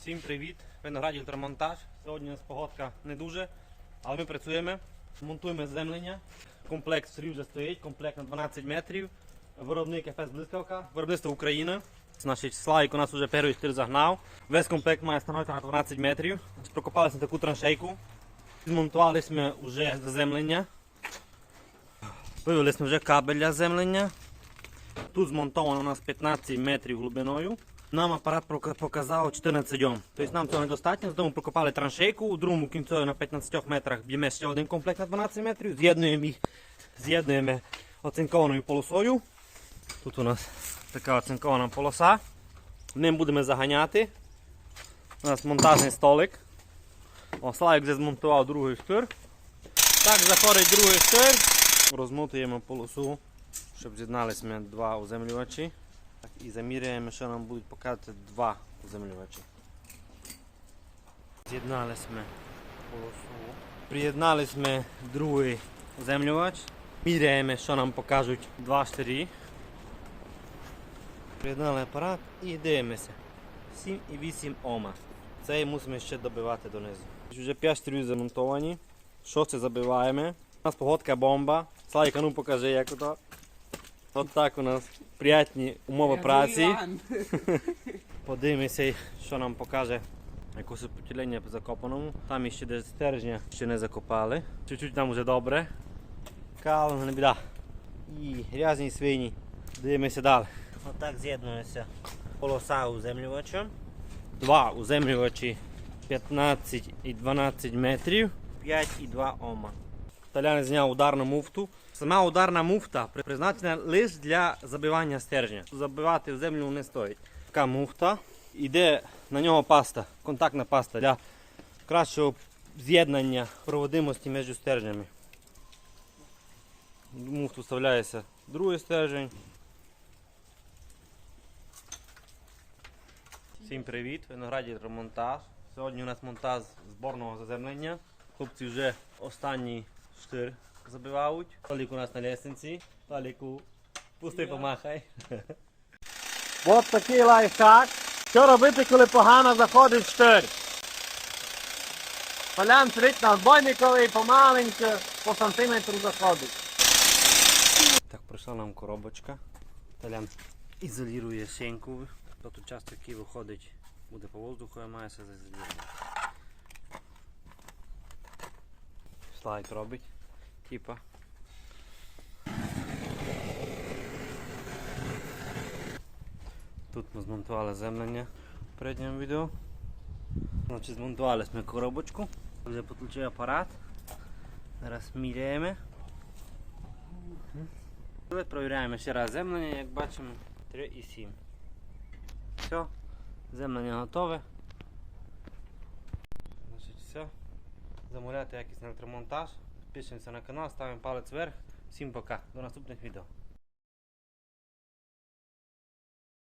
Всім привіт! Винограді електромонтаж. Сьогодні у нас погодка не дуже, але ми працюємо. Монтуємо землення. Комплект срів вже стоїть, комплект на 12 метрів. Виробник ФС Блискавка, виробництво Україна. Значить, Славік у нас вже перший штир загнав. Весь комплект має становити на 12 метрів. Прокопалися на таку траншейку. Змонтували ми вже заземлення. Вивели вже кабель для землення. Тут змонтовано у нас 15 метрів глибиною. Нам апарат показав 14 Ом. Тобто нам цього недостатньо, тому прокопали траншейку. У другому кінцю на 15 метрах б'ємо ще один комплект на 12 метрів. З'єднуємо їх, з'єднуємо оцинкованою полосою. Тут у нас така оцинкована полоса. Ним будемо заганяти. У нас монтажний столик. О, Славик вже змонтував другий штир. Так заходить другий штир. Розмотуємо полосу, щоб з'єдналися два уземлювачі. І заміряємо, що нам будуть показувати два уземлювачі. З'єдналися ми полосу. Приєдналися ми другий уземлювач. Міряємо, що нам покажуть два штирі. Приєднали апарат і дивимося. 7,8 Ома. Це мусимо ще добивати донизу. Вже 5 штирів замонтовані. Що це забиваємо? У нас погодка бомба. Слайка, ну покажи, як ото. От так у нас приятні умови праці. Подивимося, що нам покаже якось поділення по закопаному. Там іще десь стержня ще не закопали. Чуть-чуть там вже добре. Кал, не біда. І грязні свині. Дивимося далі. Отак з'єднується полоса уземлювача. Два уземлювачі 15 і 12 метрів, 5 і 2 ома. Талян зняв ударну муфту. Сама ударна муфта при- призначена лише для забивання стержня. Забивати в землю не стоїть. Така муфта. Іде на нього паста, контактна паста для кращого з'єднання проводимості між стержнями. Муфту вставляється другий стержень. Всім привіт! Винограді ремонтаж. Сьогодні у нас монтаж зборного заземлення. Хлопці вже останній штир забивають. Толік у нас на лестниці. Толіку, пусти помахай. От такий лайфхак. Що робити, коли погано заходить штир? Полян сидить на отбойниковий, помаленьку, по сантиметру заходить. Так, прийшла нам коробочка. Талян ізолює сеньку. Тут часто який виходить, буде по воздуху, а має все заізолювати. Слайд робить. Типа. Тут ми змонтували землення в передньому відео. Значить, змонтували ми коробочку. Вже підключив апарат. Зараз міряємо. Провіряємо ще раз землення, як бачимо 3,7. Все, землення готове. Замовляйте якийсь електромонтаж. Підписуємося на канал, ставимо палець вверх. Всім пока. До наступних відео.